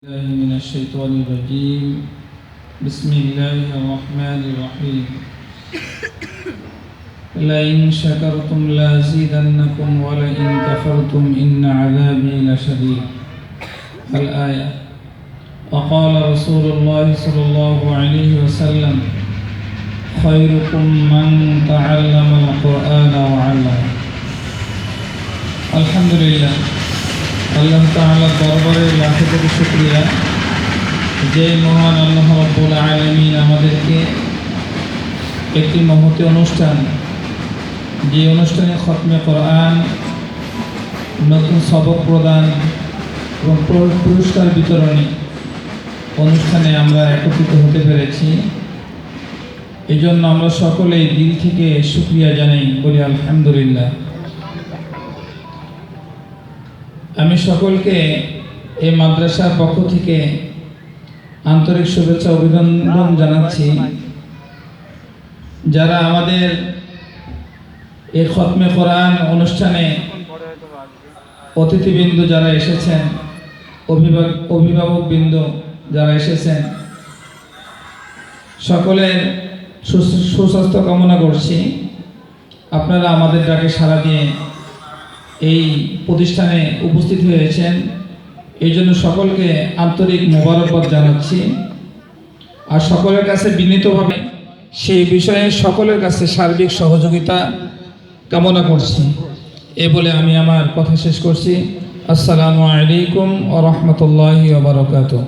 الله من الشيطان الرجيم. بسم الله الرحمن الرحيم. لئن شكرتم لازيدنكم ولئن كفرتم إن عذابي لشديد. الآية وقال رسول الله صلى الله عليه وسلم خيركم من تعلم القرآن وعلمه. الحمد لله. আল্লাহ তাআলার দরবারে লাখো কোটি শুকরিয়া। যে মহান আল্লাহ রব্বুল আলামিন আমাদেরকে একটি মহতি অনুষ্ঠান, যে অনুষ্ঠানে খতমে কোরআন, নতুন সবক প্রদান এবং পুরস্কার বিতরণী অনুষ্ঠানে আমরা একত্রিত হতে পেরেছি। এই জন্য আমরা সকলেই দিল থেকে শুক্রিয়া জানাই, বলি আলহামদুলিল্লাহ। আমি সকলকে এই মাদ্রাসার পক্ষ থেকে আন্তরিক শুভেচ্ছা অভিনন্দন জানাচ্ছি। যারা আমাদের এই খতমে কোরআন অনুষ্ঠানে অতিথিবৃন্দ যারা এসেছেন, অভিভাবক, অভিভাবকবৃন্দ যারা এসেছেন, সকলের সুস- সুস্বাস্থ্য কামনা করছি। আপনারা আমাদের ডাকে সাড়া দিয়ে এই প্রতিষ্ঠানে উপস্থিত হয়েছেন। এই জন্য সকলকে আন্তরিক মোবারকবাদ জানাচ্ছি। আর সকলের কাছে বিনীতভাবে সেই বিষয়ে সকলের কাছে সার্বিক সহযোগিতা কামনা করছি। এ বলে আমি আমার কথা শেষ করছি। আসসালামু আলাইকুম ও রহমতুল্লাহি ওবরাকাতুহ